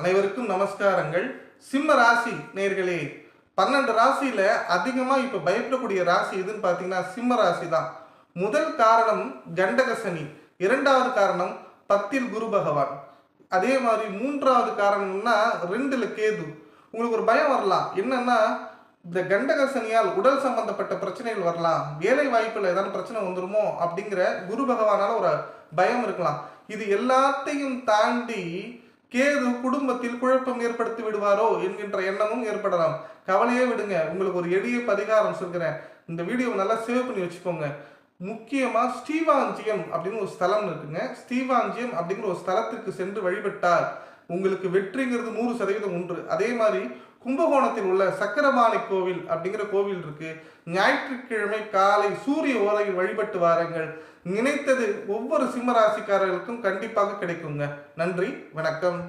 அனைவருக்கும் நமஸ்காரங்கள். சிம்ம ராசி நேர்களே பன்னெண்டு ராசியில அதிகமா இப்ப பயப்படக்கூடிய ராசி எதுன்னு பாத்தீங்கன்னா சிம்ம ராசி தான் முதல் காரணம் கண்டக சனி இரண்டாவது காரணம் பத்தில் குரு பகவான். அதே மாதிரி மூன்றாவது காரணம்னா ரெண்டுல கேது. உங்களுக்கு ஒரு பயம் வரலாம். என்னன்னா இந்த கண்டக சனியால் உடல் சம்பந்தப்பட்ட பிரச்சனைகள் வரலாம். வேலை வாய்ப்புல ஏதாவது பிரச்சனை வந்துருமோ அப்படிங்கிற குரு பகவானால ஒரு பயம் இருக்கலாம். இது எல்லாத்தையும் தாண்டி கேது குடும்பத்தில் குழப்பம் ஏற்படுத்தி விடுவாரோ என்கின்ற எண்ணமும் ஏற்படலாம். கவலையே விடுங்க உங்களுக்கு ஒரு எளிய பரிகாரம் சொல்கிறேன். இந்த வீடியோ நல்லா சேவ் பண்ணி வச்சுக்கோங்க. முக்கியமா ஸ்ரீவாஞ்சியம் அப்படின்னு ஒரு ஸ்தலம் இருக்குங்க. ஸ்ரீவாஞ்சியம் அப்படிங்கிற ஒரு ஸ்தலத்துக்கு சென்று வழிபட்டால் உங்களுக்கு வெற்றிங்கிறது நூறு சதவீதம் உண்டு. அதே மாதிரி கும்பகோணத்தில் உள்ள சக்கரபாணி கோவில் அப்படிங்கிற கோவில் இருக்கு. ஞாயிற்றுக்கிழமை காலை சூரிய ஓரையில் வழிபட்டு வாருங்கள். நினைத்தது ஒவ்வொரு சிம்மராசிக்காரர்களுக்கும் கண்டிப்பாக கிடைக்குங்க. நன்றி வணக்கம்.